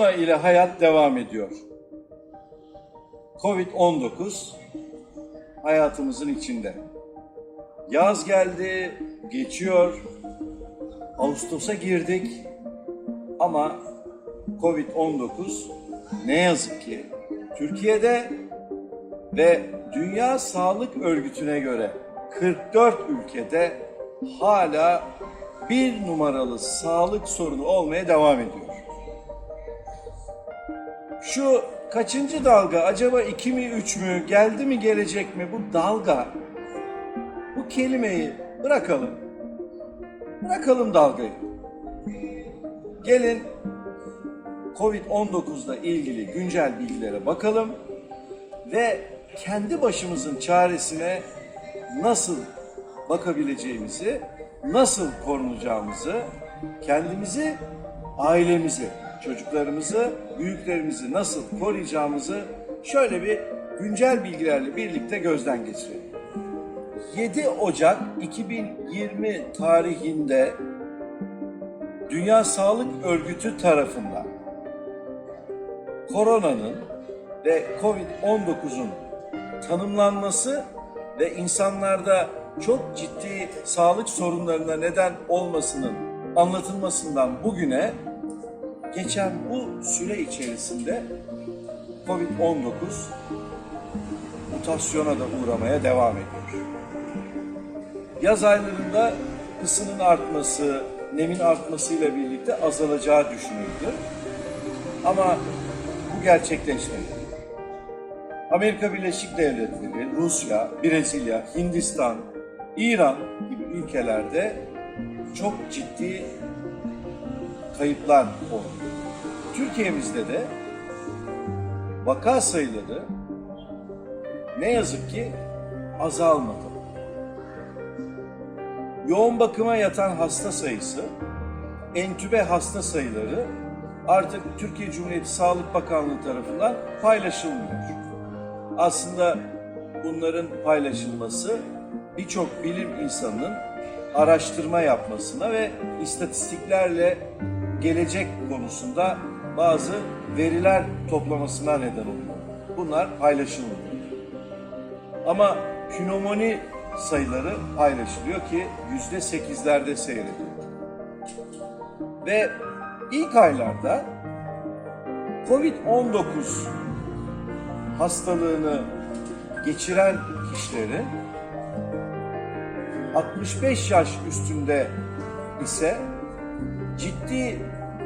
Korona ile hayat devam ediyor. Covid-19 hayatımızın içinde. Yaz geldi, geçiyor. Ağustos'a girdik. Ama Covid-19 ne yazık ki Türkiye'de ve Dünya Sağlık Örgütü'ne göre 44 ülkede hala bir numaralı sağlık sorunu olmaya devam ediyor. Şu kaçıncı dalga acaba iki mi üç mü geldi mi gelecek mi bu dalga bu kelimeyi bırakalım. Bırakalım dalgayı. Gelin Covid-19'la ilgili güncel bilgilere bakalım ve kendi başımızın çaresine nasıl bakabileceğimizi, nasıl korunacağımızı, kendimizi, ailemizi, çocuklarımızı, büyüklerimizi nasıl koruyacağımızı şöyle bir güncel bilgilerle birlikte gözden geçirelim. 7 Ocak 2020 tarihinde Dünya Sağlık Örgütü tarafından koronanın ve Covid-19'un tanımlanması ve insanlarda çok ciddi sağlık sorunlarına neden olmasının anlatılmasından bugüne geçen bu süre içerisinde Covid-19 mutasyona da uğramaya devam ediyor. Yaz aylarında ısının artması, nemin artmasıyla birlikte azalacağı düşünüldü. Ama bu gerçekleşmedi. Amerika Birleşik Devletleri, Rusya, Brezilya, Hindistan, İran gibi ülkelerde çok ciddi kayıplar oldu. Türkiye'mizde de vaka sayıları ne yazık ki azalmadı. Yoğun bakıma yatan hasta sayısı, entübe hasta sayıları artık Türkiye Cumhuriyeti Sağlık Bakanlığı tarafından paylaşılmıyor. Aslında bunların paylaşılması birçok bilim insanının araştırma yapmasına ve istatistiklerle gelecek konusunda bazı veriler toplamasına neden oluyor. Bunlar paylaşılmıyor. Ama pnömoni sayıları paylaşılıyor ki yüzde sekizlerde seyrediyor. Ve ilk aylarda Covid-19 hastalığını geçiren kişilerin 65 yaş üstünde ise ciddi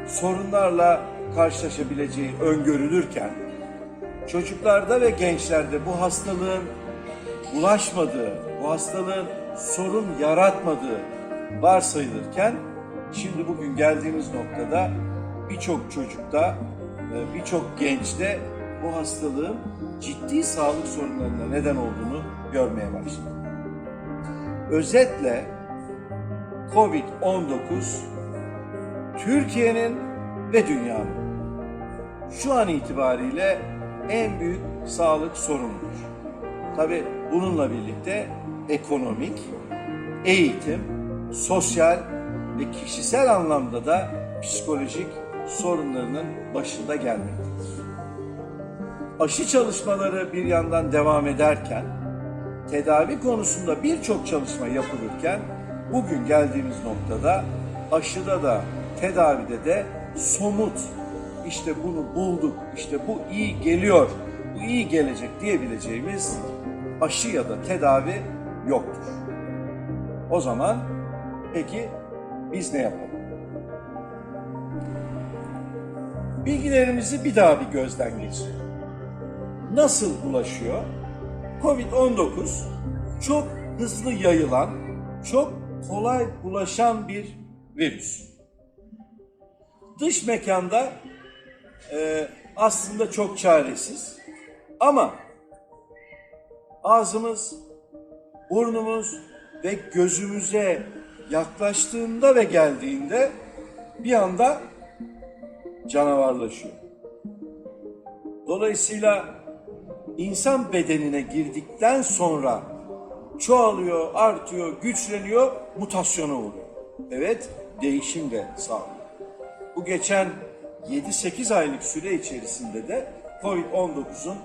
sorunlarla karşılaşabileceği öngörülürken çocuklarda ve gençlerde bu hastalığın bulaşmadığı, bu hastalığın sorun yaratmadığı varsayılırken şimdi bugün geldiğimiz noktada birçok çocukta, e, birçok gençte bu hastalığın ciddi sağlık sorunlarına neden olduğunu görmeye başladık. Özetle Covid-19 Türkiye'nin ve dünyanın şu an itibariyle en büyük sağlık sorunudur. Tabi bununla birlikte ekonomik, eğitim, sosyal ve kişisel anlamda da psikolojik sorunlarının başında gelmektedir. Aşı çalışmaları bir yandan devam ederken, tedavi konusunda birçok çalışma yapılırken, bugün geldiğimiz noktada aşıda da tedavide de somut işte bunu bulduk, işte bu iyi geliyor, bu iyi gelecek diyebileceğimiz aşı ya da tedavi yoktur. O zaman peki biz ne yapalım? Bilgilerimizi bir daha bir gözden geçirelim. Nasıl bulaşıyor? Covid-19 çok hızlı yayılan, çok kolay bulaşan bir virüs. Dış mekanda e, aslında çok çaresiz ama ağzımız, burnumuz ve gözümüze yaklaştığında ve geldiğinde bir anda canavarlaşıyor. Dolayısıyla insan bedenine girdikten sonra çoğalıyor, artıyor, güçleniyor, mutasyona uğruyor. Evet, değişim de sağlıyor. Bu geçen 7-8 aylık süre içerisinde de COVID-19'un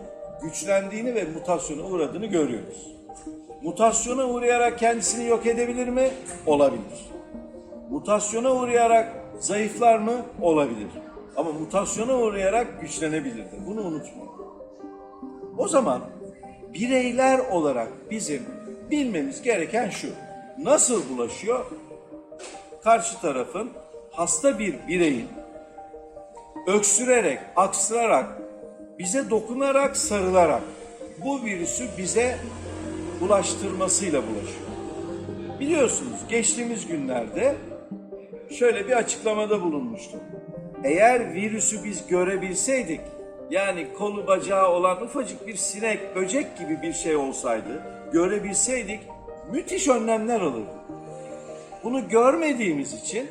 güçlendiğini ve mutasyona uğradığını görüyoruz. Mutasyona uğrayarak kendisini yok edebilir mi? Olabilir. Mutasyona uğrayarak zayıflar mı? Olabilir. Ama mutasyona uğrayarak güçlenebilir de. Bunu unutmayın. O zaman bireyler olarak bizim bilmemiz gereken şu. Nasıl bulaşıyor? Karşı tarafın hasta bir bireyin öksürerek, aksırarak, bize dokunarak, sarılarak bu virüsü bize bulaştırmasıyla bulaşıyor. Biliyorsunuz geçtiğimiz günlerde şöyle bir açıklamada bulunmuştum. Eğer virüsü biz görebilseydik, yani kolu bacağı olan ufacık bir sinek, böcek gibi bir şey olsaydı, görebilseydik müthiş önlemler alırdık. Bunu görmediğimiz için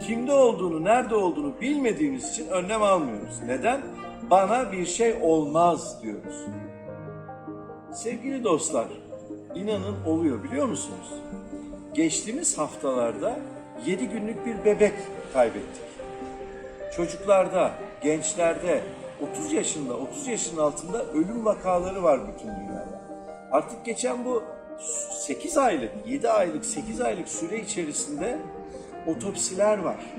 kimde olduğunu, nerede olduğunu bilmediğimiz için önlem almıyoruz. Neden? Bana bir şey olmaz diyoruz. Sevgili dostlar, inanın oluyor biliyor musunuz? Geçtiğimiz haftalarda 7 günlük bir bebek kaybettik. Çocuklarda, gençlerde 30 yaşında, 30 yaşın altında ölüm vakaları var bütün dünyada. Artık geçen bu 8 aylık, 7 aylık, 8 aylık süre içerisinde otopsiler var.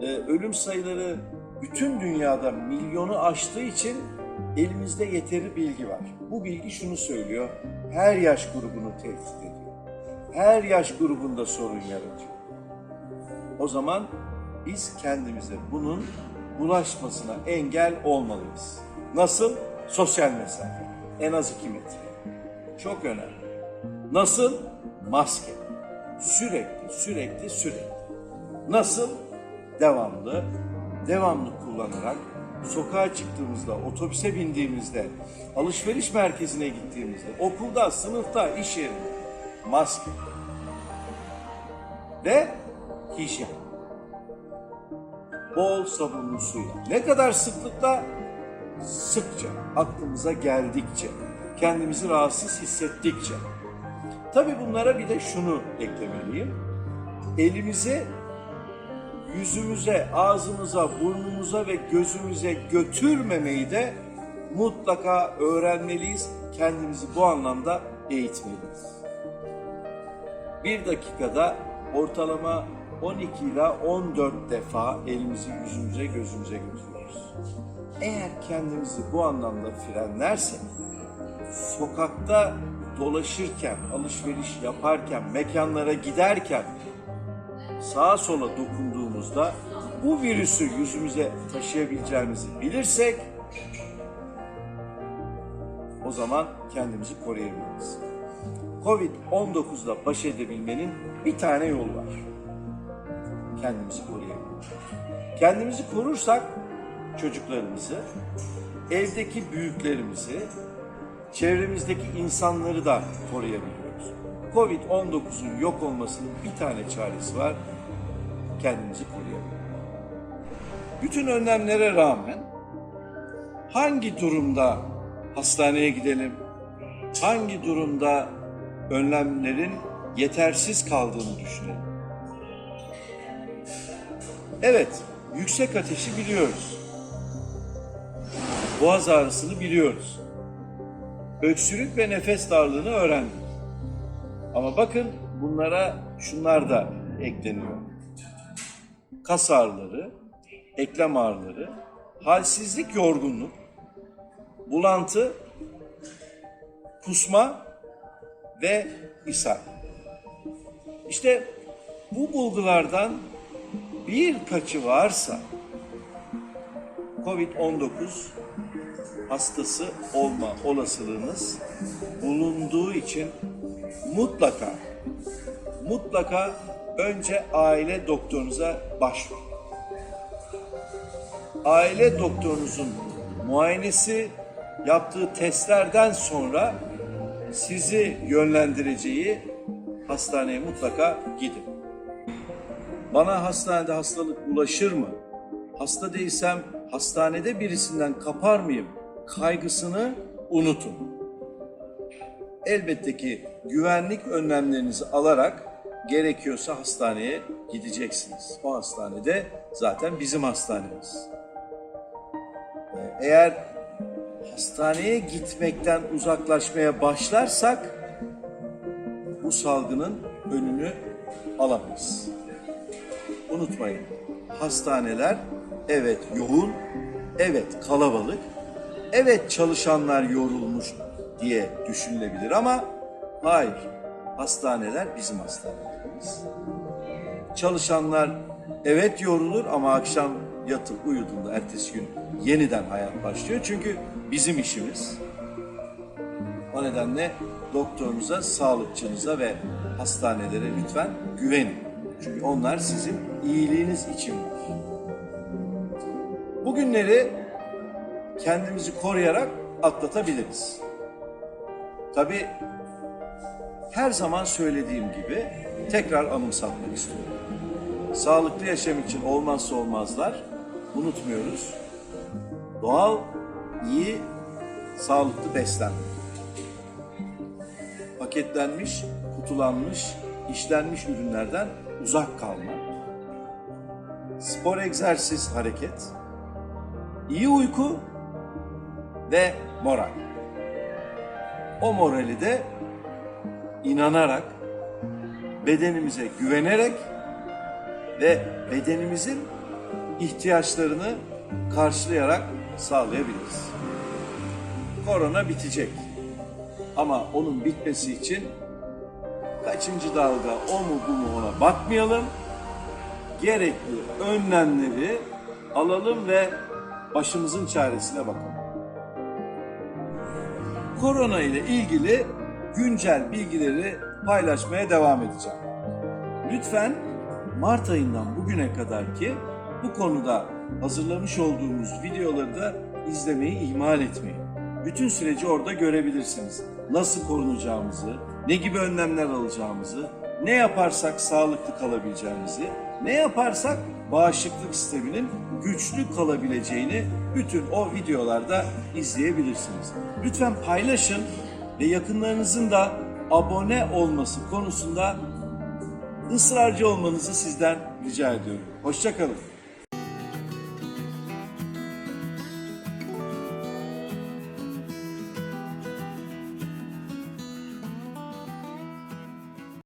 Ee, ölüm sayıları bütün dünyada milyonu aştığı için elimizde yeteri bilgi var. Bu bilgi şunu söylüyor, her yaş grubunu tehdit ediyor. Her yaş grubunda sorun yaratıyor. O zaman biz kendimize bunun bulaşmasına engel olmalıyız. Nasıl? Sosyal mesafe. En az iki metre. Çok önemli. Nasıl? Maske. Sürekli, sürekli, sürekli. Nasıl? Devamlı, devamlı kullanarak sokağa çıktığımızda, otobüse bindiğimizde, alışveriş merkezine gittiğimizde, okulda, sınıfta, iş yerinde maske ve hijyen. Bol sabunlu suyla. Ne kadar sıklıkla? Sıkça, aklımıza geldikçe, kendimizi rahatsız hissettikçe. Tabii bunlara bir de şunu eklemeliyim. Elimizi yüzümüze, ağzımıza, burnumuza ve gözümüze götürmemeyi de mutlaka öğrenmeliyiz. Kendimizi bu anlamda eğitmeliyiz. Bir dakikada ortalama 12 ila 14 defa elimizi yüzümüze, gözümüze götürüyoruz. Eğer kendimizi bu anlamda frenlersek, sokakta dolaşırken, alışveriş yaparken, mekanlara giderken sağa sola dokunduğumuzda bu virüsü yüzümüze taşıyabileceğimizi bilirsek o zaman kendimizi koruyabiliriz. Covid-19'la baş edebilmenin bir tane yolu var. Kendimizi koruyabilmek. Kendimizi korursak çocuklarımızı, evdeki büyüklerimizi, çevremizdeki insanları da koruyabiliyoruz. Covid-19'un yok olmasının bir tane çaresi var. Kendimizi koruyabilmek. Bütün önlemlere rağmen hangi durumda hastaneye gidelim? Hangi durumda önlemlerin yetersiz kaldığını düşünelim. Evet, yüksek ateşi biliyoruz. Boğaz ağrısını biliyoruz. Öksürük ve nefes darlığını öğrendik. Ama bakın bunlara şunlar da ekleniyor. Kas ağrıları, eklem ağrıları, halsizlik, yorgunluk, bulantı, kusma ve ishal. İşte bu bulgulardan birkaçı varsa COVID-19 hastası olma olasılığınız bulunduğu için mutlaka mutlaka önce aile doktorunuza başvurun. Aile doktorunuzun muayenesi yaptığı testlerden sonra sizi yönlendireceği hastaneye mutlaka gidin. Bana hastanede hastalık bulaşır mı? Hasta değilsem hastanede birisinden kapar mıyım? Kaygısını unutun. Elbette ki güvenlik önlemlerinizi alarak gerekiyorsa hastaneye gideceksiniz. O hastanede zaten bizim hastanemiz. Ee, Eğer hastaneye gitmekten uzaklaşmaya başlarsak bu salgının önünü alamayız. Unutmayın, hastaneler evet yoğun, evet kalabalık, evet çalışanlar yorulmuş diye düşünülebilir ama hayır, hastaneler bizim hastanelerimiz. Çalışanlar evet yorulur ama akşam yatıp uyuduğunda ertesi gün yeniden hayat başlıyor. Çünkü bizim işimiz. O nedenle doktorunuza, sağlıkçınıza ve hastanelere lütfen güvenin. Çünkü onlar sizin iyiliğiniz için. Bugünleri kendimizi koruyarak atlatabiliriz. Tabii her zaman söylediğim gibi tekrar anımsatmak istiyorum. Sağlıklı yaşam için olmazsa olmazlar unutmuyoruz. Doğal, iyi, sağlıklı beslenmek. Paketlenmiş, kutulanmış, işlenmiş ürünlerden uzak kalmak. Spor, egzersiz, hareket. iyi uyku ve moral. O morali de inanarak, bedenimize güvenerek ve bedenimizin ihtiyaçlarını karşılayarak sağlayabiliriz. Korona bitecek. Ama onun bitmesi için kaçıncı dalga o mu bu mu ona bakmayalım. Gerekli önlemleri alalım ve başımızın çaresine bakalım. Korona ile ilgili güncel bilgileri paylaşmaya devam edeceğim. Lütfen Mart ayından bugüne kadar ki bu konuda hazırlamış olduğumuz videoları da izlemeyi ihmal etmeyin. Bütün süreci orada görebilirsiniz. Nasıl korunacağımızı, ne gibi önlemler alacağımızı, ne yaparsak sağlıklı kalabileceğimizi, ne yaparsak bağışıklık sisteminin güçlü kalabileceğini bütün o videolarda izleyebilirsiniz. Lütfen paylaşın ve yakınlarınızın da abone olması konusunda ısrarcı olmanızı sizden rica ediyorum. Hoşçakalın.